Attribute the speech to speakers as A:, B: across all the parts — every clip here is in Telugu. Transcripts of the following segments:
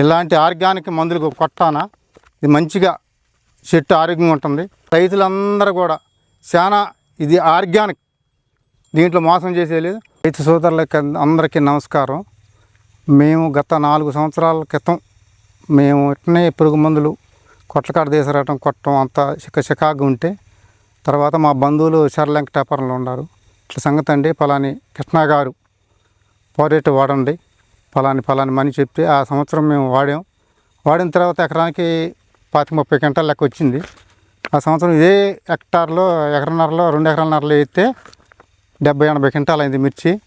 A: ఇలాంటి ఆర్గానిక్ మందులు కొట్టానా ఇది మంచిగా చెట్టు ఆరోగ్యంగా ఉంటుంది. రైతులందరూ కూడా చాలా ఇది ఆర్గానిక్. దీంట్లో మోసం చేసేయలేదు. రైతు సోదరులకి అందరికీ నమస్కారం. మేము గత నాలుగు సంవత్సరాల క్రితం మేము ఇట్నే పురుగు మందులు కొట్లకాడ దేశరాటం కొట్టడం అంత చిక్క చికాగా ఉంటే తర్వాత మా బంధువులు శరలంకటాపురంలో ఉన్నారు. ఇట్లా సంగతి అండి. పలాని కృష్ణ గారు పోరేట్ వాడండి. ఫలాని ఫలాని మని చెప్తే ఆ సంవత్సరం మేము వాడాం. వాడిన తర్వాత ఎకరానికి పాతి ముప్పై గంటల లెక్క వచ్చింది. ఆ సంవత్సరం ఇదే హెక్టార్లో ఎకరన్నరలో రెండు ఎకరాలన్నరలో వేస్తే డెబ్బై ఎనభై క్వింటాలు అయింది మిర్చి.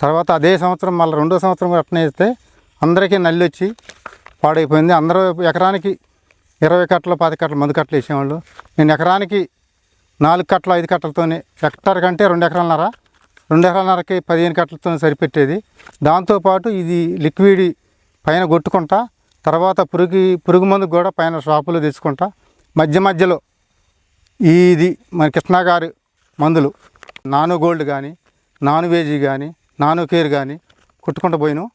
A: తర్వాత అదే సంవత్సరం మళ్ళీ రెండో సంవత్సరం కూడా అట్నే వేస్తే అందరికీ నల్లి వచ్చి పాడైపోయింది. అందరూ ఎకరానికి ఇరవై కట్టలు పది కట్టలు మందు కట్టలు వేసేవాళ్ళు. నేను ఎకరానికి నాలుగు కట్టలు ఐదు కట్టలతోనే హెక్టార్ కంటే రెండు ఎకరాలన్నర రెండు ఎకరాలన్నరకి పదిహేను కట్టలతో సరిపెట్టేది. దాంతోపాటు ఇది లిక్విడ్ పైన కొట్టుకుంటా తర్వాత పురుగు పురుగు మందు కూడా పైన షాపులో తెచ్చుకుంటా. మధ్య మధ్యలో ఇది మన కృష్ణ గారి మందులు నాను గోల్డ్ కానీ నాను వేజీ కానీ నాను కేర్ కానీ కొట్టుకుంటూ పోయినాం.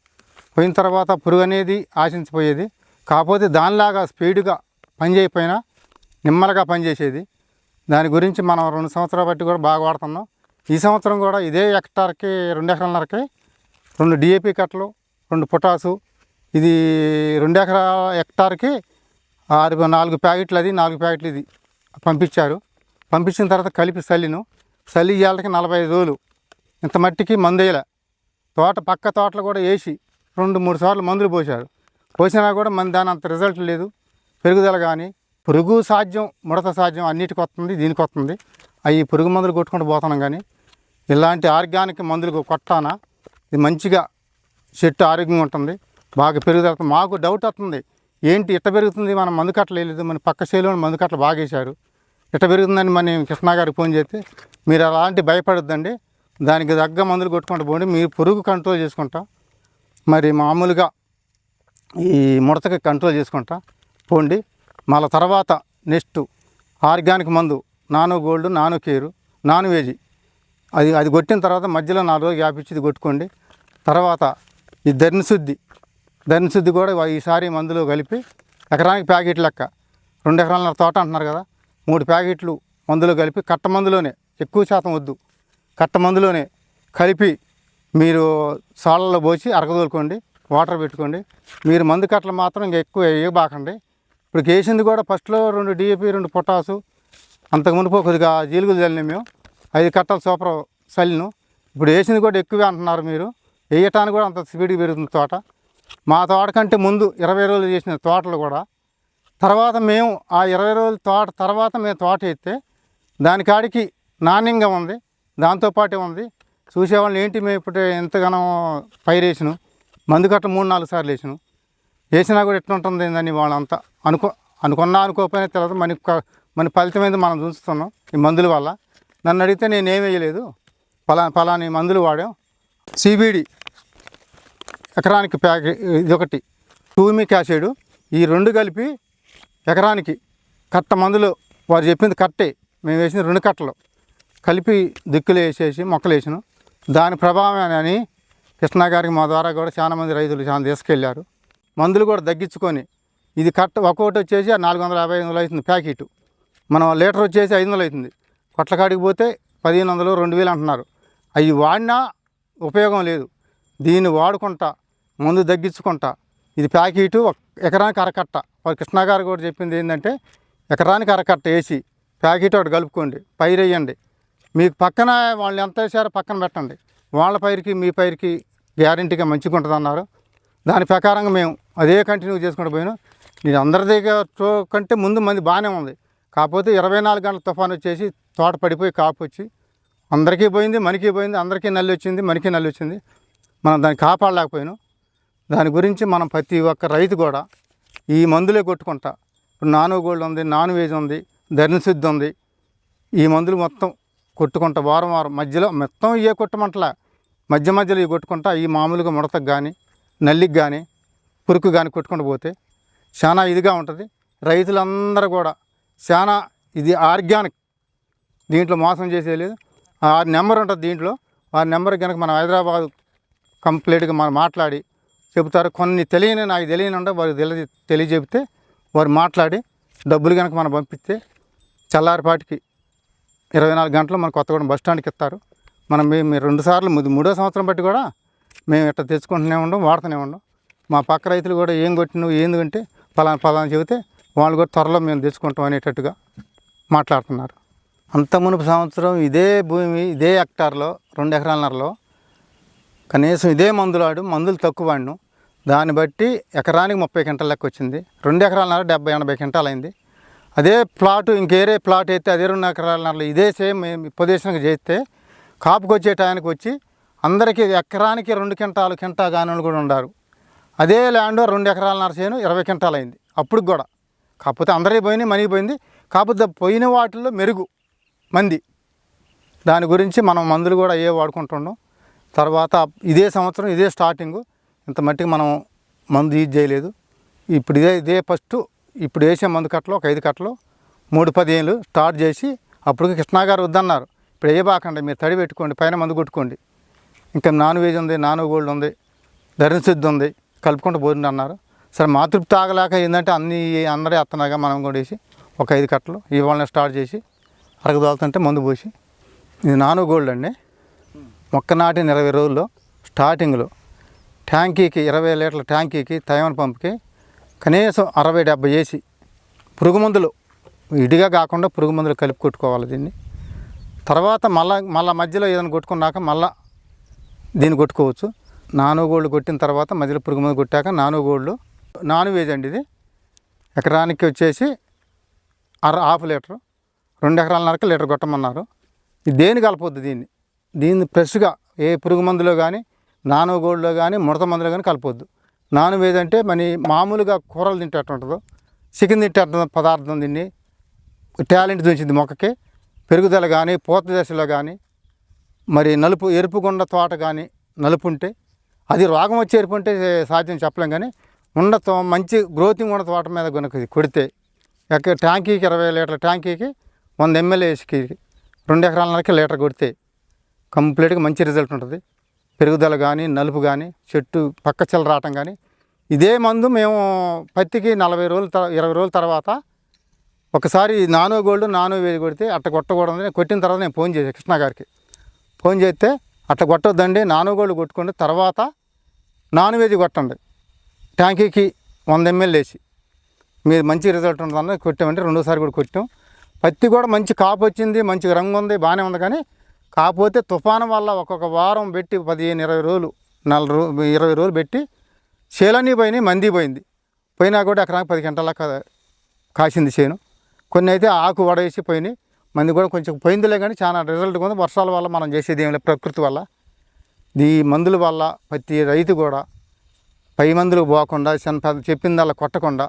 A: పోయిన తర్వాత పురుగు అనేది ఆశించిపోయేది. కాకపోతే దానిలాగా స్పీడ్గా పనిచేయకపోయినా నిమ్మలుగా పనిచేసేది దాని గురించి మనం రెండు సంవత్సరాలు బట్టి కూడా బాగా వాడుతున్నాం. ఈ సంవత్సరం కూడా ఇదే హెక్టార్కి రెండు ఎకరాలన్నరకి రెండు డిఏపి కట్టలు రెండు పొటాసు. ఇది రెండు ఎకరాల హెక్టార్కి ఆరు నాలుగు ప్యాకెట్లు అది నాలుగు ప్యాకెట్లు ఇది పంపించారు. పంపించిన తర్వాత కలిపి చల్లిను. చల్లి ఇవాళకి నలభై ఐదు రోజులు. ఇంత మట్టికి మందు వేయలే. తోట పక్క తోటలు కూడా వేసి రెండు మూడు సార్లు మందులు పోశారు. పోసినా కూడా మన దాని అంత రిజల్ట్ లేదు. పెరుగుదల కానీ పురుగు సాధ్యం ముడత సాధ్యం అన్నిటికి వస్తుంది దీనికి వస్తుంది. అవి పురుగు మందులు కొట్టుకుంటూ పోతున్నాం కానీ ఇలాంటి ఆర్గానిక్ మందులు కొట్టానా? ఇది మంచిగా చెట్టు ఆరోగ్యంగా ఉంటుంది. బాగా పెరుగుదల మాకు డౌట్ వస్తుంది. ఏంటి ఇట్ట పెరుగుతుంది? మనం మందు కట్టలు వేయలేదు. మన పక్క చేలో మందు కట్టలు బాగా వేశారు. ఇట్ట పెరుగుతుందని మన కృష్ణ గారికి ఫోన్ చేస్తే మీరు అలాంటి భయపడద్దండి. దానికి తగ్గ మందులు కొట్టుకుంటూ పోండి. మీరు పురుగు కంట్రోల్ చేసుకుంటా. మరి మామూలుగా ఈ ముడతకి కంట్రోల్ చేసుకుంటా పోండి. మళ్ళీ తర్వాత నెక్స్ట్ ఆర్గానిక్ మందు nano gold nano care non veg అది అది కొట్టిన తర్వాత మధ్యలో నాలుగు రోజులు గ్యాప్ ఇచ్చి కొట్టుకోండి. తర్వాత ఈ ధర్ని శుద్ధి శుద్ధి కూడా ఈసారి మందులో కలిపి ఎకరానికి ప్యాకెట్ లెక్క. రెండు ఎకరాల తోట అంటున్నారు కదా మూడు ప్యాకెట్లు మందులో కలిపి కట్ట మందులోనే ఎక్కువ శాతం వద్దు. కట్ట మందులోనే కలిపి మీరు సాళ్ళలో పోసి అరగదోలుకోండి వాటర్ పెట్టుకోండి. మీరు మందు కట్టలు మాత్రం ఇంకా ఎక్కువ వేయబాకండి. ఇప్పుడు వేసింది కూడా ఫస్ట్లో రెండు డిఏపి రెండు పొటాసు అంతకు కొద్దిగా జీలుగులు చల్లినాం మేము. ఐదు కట్టలు సూపర్ చల్లిను. ఇప్పుడు వేసింది కూడా ఎక్కువే అంటున్నారు మీరు. వేయటానికి కూడా అంత స్పీడ్గా పెరుగుతుంది తోట. మా తోట కంటే ముందు ఇరవై రోజులు చేసిన తోటలు కూడా. తర్వాత మేము ఆ ఇరవై రోజుల తోట తర్వాత మేము తోట ఎత్తే దాని కాడికి నాణ్యంగా ఉంది దాంతోపాటే ఉంది. చూసేవాళ్ళు ఏంటి మేము ఇప్పుడు ఎంతగానో పైరు వేసిన. మందు కట్ట మూడు నాలుగు సార్లు వేసాను. వేసినా కూడా ఎట్లా ఉంటుంది ఏందని వాళ్ళంతా అనుకో అనుకున్నా అనుకోకపోయినా తెలియదు. మన మన ఫలితం ఏందో మనం చూస్తున్నాం ఈ మందుల వల్ల. నన్ను అడిగితే నేను ఏం వేయలేదు. పలా పలాని మందులు వాడాం. సిబిడి ఎకరానికి ప్యాకెట్ ఇది ఒకటి. టూమిక్ యాసిడ్ ఈ రెండు కలిపి ఎకరానికి కట్ట మందులు వారు చెప్పింది కట్టే. మేము వేసిన రెండు కట్టలు. కలిపి దిక్కులు వేసేసి మొక్కలు వేసినాం. దాని ప్రభావం అని కృష్ణ గారికి మా ద్వారా కూడా చాలా మంది రైతులు చాలా తీసుకెళ్ళారు మందులు కూడా తగ్గించుకొని ఇది కట్ట ఒక్కొక్కటి వచ్చేసి నాలుగు వందల యాభై ఐదు వందలు అవుతుంది ప్యాకెట్. మనం లీటర్ వచ్చేసి ఐదు వందలు అవుతుంది. పొట్లకాడికి పోతే పదిహేను వందలు రెండు వేలు అంటున్నారు. అవి వాడినా ఉపయోగం లేదు. దీన్ని వాడుకుంటా ముందు తగ్గించుకుంటా. ఇది ప్యాకెట్ ఒక ఎకరానికి అరకట్ట. వారు కృష్ణ గారు కూడా చెప్పింది ఏంటంటే ఎకరానికి అరకట్ట వేసి ప్యాకెట్ ఒకటి కలుపుకోండి పైరు వేయండి. మీకు పక్కన వాళ్ళు ఎంత వేసారో పక్కన పెట్టండి. వాళ్ళ పైరుకి మీ పైరుకి గ్యారంటీగా మంచిగా ఉంటుందన్నారు. దాని ప్రకారంగా మేము అదే కంటిన్యూ చేసుకుంటూ పోయినాం. నేను అందరి దగ్గర కంటే ముందు మంది బాగానే ఉంది. కాకపోతే ఇరవై నాలుగు గంటల తుఫాన్ వచ్చేసి తోట పడిపోయి కాపు వచ్చి అందరికీ పోయింది మనకి పోయింది అందరికీ నల్లి వచ్చింది మనకి నల్లి వచ్చింది. మనం దాన్ని కాపాడలేకపోయినాం. దాని గురించి మనం ప్రతి ఒక్క రైతు కూడా ఈ మందులే కొట్టుకుంటా. ఇప్పుడు నాను గోల్డ్ ఉంది నాన్ వేజ్ ఉంది ధరణశుద్ధి ఉంది. ఈ మందులు మొత్తం కొట్టుకుంటా వారం వారం. మధ్యలో మొత్తం ఇవే కొట్టమంటలా. మధ్య మధ్యలో ఇవి కొట్టుకుంటా ఈ మామూలుగా ముడతకు కానీ నల్లికి కానీ పురుకు కానీ కొట్టుకుంటూ పోతే చాలా ఇదిగా ఉంటుంది. రైతులందరూ కూడా చాలా ఇది ఆర్గానిక్. దీంట్లో మోసం చేసేది ఆ నెంబర్ ఉంటుంది దీంట్లో. ఆ నెంబర్ కనుక మనం హైదరాబాద్ కంప్లీట్గా మనం మాట్లాడి చెబుతారు. కొన్ని తెలియని నాకు తెలియని ఉండే వారు తెలియ తెలియజెబితే వారు మాట్లాడి డబ్బులు కనుక మనం పంపిస్తే చల్లారిపాటికి ఇరవై నాలుగు గంటలు మన కొత్తగూడెం బస్ స్టాండ్కి ఇస్తారు. మనం మేము రెండు సార్లు మూడో సంవత్సరం బట్టి కూడా మేము ఇట్లా తెచ్చుకుంటూనే ఉండం వాడుతూనే ఉండం. మా పక్క రైతులు కూడా ఏం కొట్టినవు ఏంది అంటే ఫలానా ఫలానా చెబితే వాళ్ళు కూడా త్వరలో మేము తెచ్చుకుంటాం అనేటట్టుగా మాట్లాడుతున్నారు. అంత మునుపు సంవత్సరం ఇదే భూమి ఇదే హెక్టార్లో రెండు ఎకరాలన్నరలో కనీసం ఇదే మందులాడు మందులు తక్కువ వాడిను దాన్ని బట్టి ఎకరానికి ముప్పై క్వింటాల లెక్క వచ్చింది. రెండు ఎకరాలన్నర డెబ్బై ఎనభై క్వింటాలు అయింది. అదే ప్లాట్ ఇంకేరే ప్లాట్ అయితే అదే రెండు ఎకరాలన్నరలో ఇదే సేమ్ పొజిషన్కి చేస్తే కాపుకి వచ్చే టయానికి వచ్చి అందరికీ ఎకరానికి రెండు క్వింటాలు క్వింటా కాని కూడా ఉన్నారు అదే ల్యాండ్ రెండు ఎకరాలన్నర చేను ఇరవై క్వింటాలు అయింది. అప్పుడు కూడా కాకపోతే అందరికీ పోయినాయి మనకి పోయింది. కాకపోతే పోయిన వాటిల్లో మెరుగు మంది. దాని గురించి మనం మందులు కూడా ఏ వాడుకుంటున్నాం తర్వాత ఇదే సంవత్సరం ఇదే స్టార్టింగ్. ఇంత మట్టికి మనం మందు యూజ్ చేయలేదు. ఇప్పుడు ఇదే ఇదే ఫస్ట్ ఇప్పుడు వేసే మందు కట్టలు ఒక ఐదు కట్టలు మూడు పదిహేను స్టార్ట్ చేసి అప్పుడు కృష్ణా గారు వద్దన్నారు. ఇప్పుడు వేయబాకండి మీరు తడి పెట్టుకోండి పైన మందు కొట్టుకోండి. ఇంకా నాన్ వెజ్ ఉంది నాన్ గోల్డ్ ఉంది ధరణ సిద్ధి ఉంది కలుపుకుంటూ పోతుంది అన్నారు సరే మాతృప్తి తాగలేక ఏంటంటే అన్ని అందరూ అత్తనాగా మనం కొడేసి ఒక ఐదు కట్టలు ఇవాళ స్టార్ట్ చేసి అరగదోలుతుంటే మందు పోసి. ఇది నాను గోల్డ్ అండి. మొక్క నాటిన ఇరవై రోజుల్లో స్టార్టింగ్లో ట్యాంకీకి ఇరవై లీటర్ల ట్యాంకీకి తైవన్ పంప్కి కనీసం అరవై డెబ్బై వేసి పురుగు మందులు. ఇడిగా కాకుండా పురుగు మందులు కలిపి కొట్టుకోవాలి దీన్ని. తర్వాత మళ్ళా మళ్ళా మధ్యలో ఏదైనా కొట్టుకున్నాక మళ్ళా దీన్ని కొట్టుకోవచ్చు. నాను గోల్డ్ కొట్టిన తర్వాత మధ్యలో పురుగు మందు కొట్టాక నాను గోల్డ్ నాన్ వేజ్ అండి ఇది. ఎకరానికి వచ్చేసి అర హాఫ్ లీటరు రెండు ఎకరాలన్నరకు లీటర్ కొట్టమన్నారు. ఇది దేని కలపొద్దు దీన్ని? దీన్ని ఫ్రెష్గా ఏ పురుగు మందులో కానీ నానో గోల్డ్లో కానీ ముడత మందులో కానీ కలపొద్దు. నాన్ వెజ్ అంటే మన మామూలుగా కూరలు తింటట్టు ఉంటుందో. చికెన్ తింటే పదార్థం దీన్ని టాలెంట్ దించింది మొక్కకి. పెరుగుదల కానీ పూత దశలో కానీ మరి నలుపు ఎరుపుగుండ తోట కానీ నలుపు ఉంటే అది రోగం వచ్చి ఎరుపు ఉంటే సాధ్యం చెప్పలేం కానీ ఉండ మంచి గ్రోతింగ్ ఉన్న తోట మీద కనుక కొడితే ఎక్క ట్యాంకీకి ఇరవై లీటర్ల ట్యాంకీకి వంద ఎంఎల్ఏస్కి రెండు ఎకరాలన్నరకి లీటర్ కొడితే కంప్లీట్గా మంచి రిజల్ట్ ఉంటుంది. పెరుగుదల కానీ నలుపు కానీ చెట్టు పక్క చిల్ల రావటం కానీ ఇదే మందు మేము పత్తికి నలభై రోజుల తర్ ఇరవై రోజుల తర్వాత ఒకసారి నానో గోల్డ్ నానో వేది కొడితే అట్ట కొట్టకూడదని కొట్టిన తర్వాత నేను ఫోన్ చేశాను కృష్ణ గారికి. ఫోన్ చేస్తే అట్ట కొట్టొద్దండి నానో గోల్డ్ కొట్టుకోండి తర్వాత నాన్ వెజ్ కొట్టండి. ట్యాంకీకి వంద ఎంఎల్ వేసి మీరు మంచి రిజల్ట్ ఉంటుందన్న కొట్టామంటే రెండోసారి కూడా కొట్టాం. పత్తి కూడా మంచి కాపు వచ్చింది మంచి రంగు ఉంది బాగానే ఉంది కానీ కాకపోతే తుఫాను వల్ల ఒక్కొక్క వారం పెట్టి పదిహేను ఇరవై రోజులు నెల రోజు ఇరవై రోజులు పెట్టి చేలన్నీ పోయినాయి మంది పోయింది. పోయినా కూడా ఎకరానికి పది గంటల కాసింది చేను. కొన్ని అయితే ఆకు వడవేసి పోయినాయి మంది కూడా కొంచెం పోయిందిలే కానీ చాలా రిజల్ట్ ఉంది. వర్షాల వల్ల మనం చేసేది ఏం లేదు ప్రకృతి వల్ల. ఈ మందుల వల్ల ప్రతి రైతు కూడా పై మందులు పోకుండా చిన్న పెద్ద చెప్పిందల్లా కొట్టకుండా.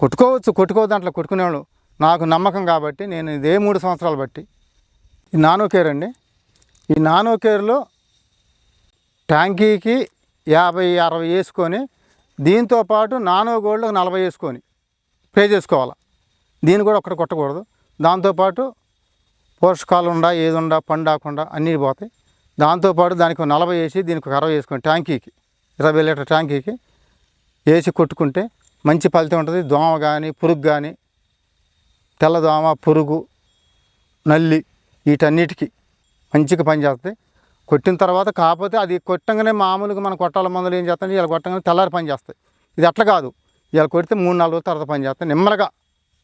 A: కొట్టుకోవచ్చు కొట్టుకోవద్దు దాంట్లో కొట్టుకునేవాళ్ళు. నాకు నమ్మకం కాబట్టి నేను ఇదే మూడు సంవత్సరాలు బట్టి. ఈ నానో కేర్ అండి. ఈ నానో కేర్లో ట్యాంకీకి యాభై అరవై వేసుకొని దీంతో పాటు నానో గోల్డ్ నలభై వేసుకొని పే చేసుకోవాలి. దీన్ని కూడా ఒక్కటి కొట్టకూడదు. దాంతోపాటు పోషకాలు ఉండా ఏది ఉండా పండాకుండా అన్నీ పోతాయి. దాంతోపాటు దానికి ఒక నలభై వేసి దీనికి ఒక అరవై వేసుకొని ట్యాంకీకి. ఇరవై లీటర్ ట్యాంకీకి వేసి కొట్టుకుంటే మంచి ఫలితం ఉంటుంది. దోమ కానీ పురుగు కానీ తెల్లదోమ పురుగు నల్లి వీటన్నిటికీ మంచిగా పనిచేస్తుంది కొట్టిన తర్వాత కాకపోతే అది కొట్టంగానే మామూలుగా మనం కొట్టాల మందులు ఏం చేస్తాం? ఇలా కొట్టంగానే తెల్లారి పని చేస్తాయి. ఇది అట్లా కాదు. ఇలా కొడితే మూడు నాలుగు రోజుల తర్వాత పని చేస్తాయి. నిమ్మలగా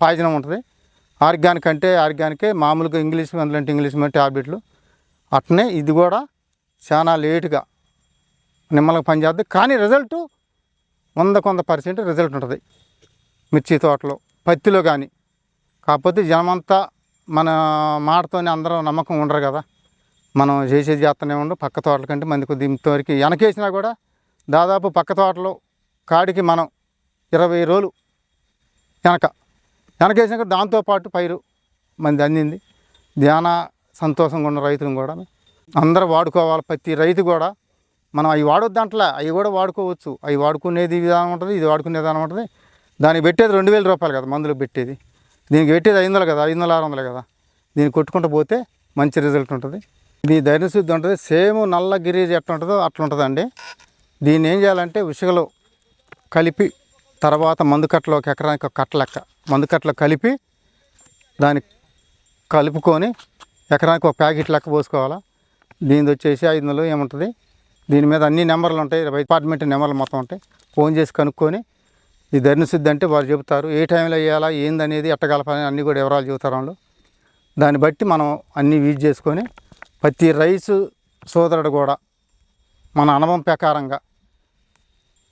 A: పాయిజనం ఉంటుంది. ఆర్గానిక్ అంటే ఆర్గానికే మామూలుగా ఇంగ్లీష్ మందులు అంటే ఇంగ్లీష్ మందు ట్యాబ్లెట్లు అట్నే ఇది కూడా చాలా లేటుగా నిమ్మలకు పనిచేస్తుంది కానీ రిజల్ట్ వంద కొంత పర్సెంట్ రిజల్ట్ ఉంటుంది. మిర్చి తోటలో పత్తిలో కానీ కాకపోతే జనమంతా మన మాటతోనే అందరూ నమ్మకం ఉండరు కదా. మనం చేసేది చేస్తూనే ఉండు పక్క తోటల కంటే మంది కొద్ది ఇంతవరకు వెనకేసినా కూడా దాదాపు పక్క తోటలో కాడికి మనం ఇరవై రోజులు వెనక వెనకేసినా కూడా దాంతోపాటు పైరు మంది అందింది. ధ్యాన సంతోషంగా ఉన్న రైతులను కూడా అందరూ వాడుకోవాలి. ప్రతి రైతు కూడా మనం అవి వాడొద్దు అంటలే అవి కూడా వాడుకోవచ్చు. అవి వాడుకునేది విధానం ఉంటుంది ఇది వాడుకునే విధానం ఉంటుంది. దానికి పెట్టేది రెండు వేల రూపాయలు కదా మందులు పెట్టేది. దీనికి పెట్టేది ఐదు వందలు కదా ఐదు వందలు ఆరు వందలు కదా. దీన్ని కొట్టుకుంటూ పోతే మంచి రిజల్ట్ ఉంటుంది. ఇది ధైర్యశుద్ధి ఉంటుంది సేమ్ నల్ల గిరీజ్ ఎట్లా ఉంటుందో అట్లా ఉంటుందండి. దీన్ని ఏం చేయాలంటే ఉసుగలో కలిపి తర్వాత మందు కట్టలో ఒక ఎకరానికి ఒక కట్ట లెక్క. మందు కట్టలో కలిపి దాన్ని కలుపుకొని ఎకరానికి ఒక ప్యాకెట్ లెక్క పోసుకోవాలా. దీనిది వచ్చేసి ఐదు వందలు ఏముంటుంది? దీని మీద అన్ని నెంబర్లు ఉంటాయి. డిపార్ట్మెంట్ నెంబర్లు మొత్తం ఉంటాయి. ఫోన్ చేసి కనుక్కొని ఈ ధర్నిశుద్ధి అంటే వాళ్ళు చెబుతారు. ఏ టైంలో వేయాలా ఏందనేది ఎట్టగలపాలని అన్నీ కూడా వివరాలు చెబుతారు వాళ్ళు. దాన్ని బట్టి మనం అన్నీ యూజ్ చేసుకొని ప్రతి రైసు సోదరుడు కూడా మన అనుభవం ప్రకారంగా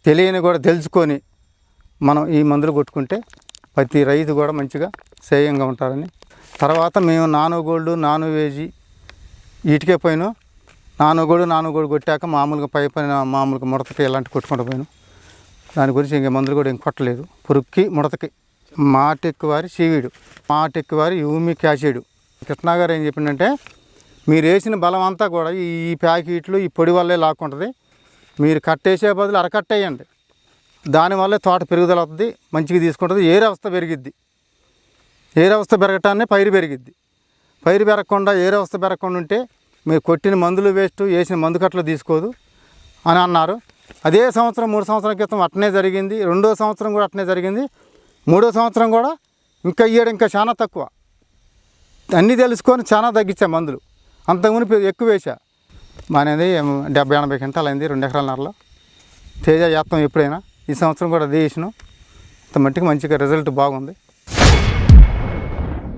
A: తెలియని కూడా తెలుసుకొని మనం ఈ మందులు కొట్టుకుంటే ప్రతి రైతు కూడా మంచిగా సేయంగా ఉంటారని. తర్వాత మేము నాను గోల్డ్ నాను వేజీ వీటికే పోయినా. నానుగోడు నానుగోడు కొట్టాక మామూలుగా పై పైన మామూలుగా ముడతకి ఇలాంటి కొట్టుకుంటూ పోయాను. దాని గురించి ఇంక మందులు కూడా ఇంకా కొట్టలేదు. పురుక్కి ముడతకి. మాటెక్కువారి సీవీడు మాటెక్కువారి యూమిక్ యాసిడ్ కృష్ణ గారు ఏం చెప్పిందంటే మీరు వేసిన బలం అంతా కూడా ఈ ప్యాకెట్లు ఈ పొడి వల్లే లాక్కుంటుంది. మీరు కట్టేసే బదులు అరకట్టేయండి. దానివల్లే తోట పెరుగుదల అవుతుంది మంచిగా తీసుకుంటుంది. ఏ రవస్థ పెరిగిద్ది? ఏ రవస్థ పెరగటాన్ని పైరు పెరిగిద్ది. పైరు పెరగకుండా ఏ అవస్థ పెరగకుండా ఉంటే మీరు కొట్టిన మందులు వేస్ట్ వేసిన మందు కట్టలు తీసుకోదు అని అన్నారు. అదే సంవత్సరం మూడు సంవత్సరాల క్రితం అట్నే జరిగింది. రెండో సంవత్సరం కూడా అట్నే జరిగింది. మూడో సంవత్సరం కూడా ఇంకా ఇయ్యడం ఇంకా చాలా తక్కువ. అన్నీ తెలుసుకొని చాలా తగ్గించా మందులు. అంతకుముందు ఎక్కువ వేసా మానేది డెబ్బై ఎనభై గంటలు అయింది రెండు ఎకరాల ఎకరాలన్నరలో తేజ చేస్తాం ఎప్పుడైనా. ఈ సంవత్సరం కూడా అదే వేసినాం. అంత మట్టికి మంచిగా రిజల్ట్ బాగుంది.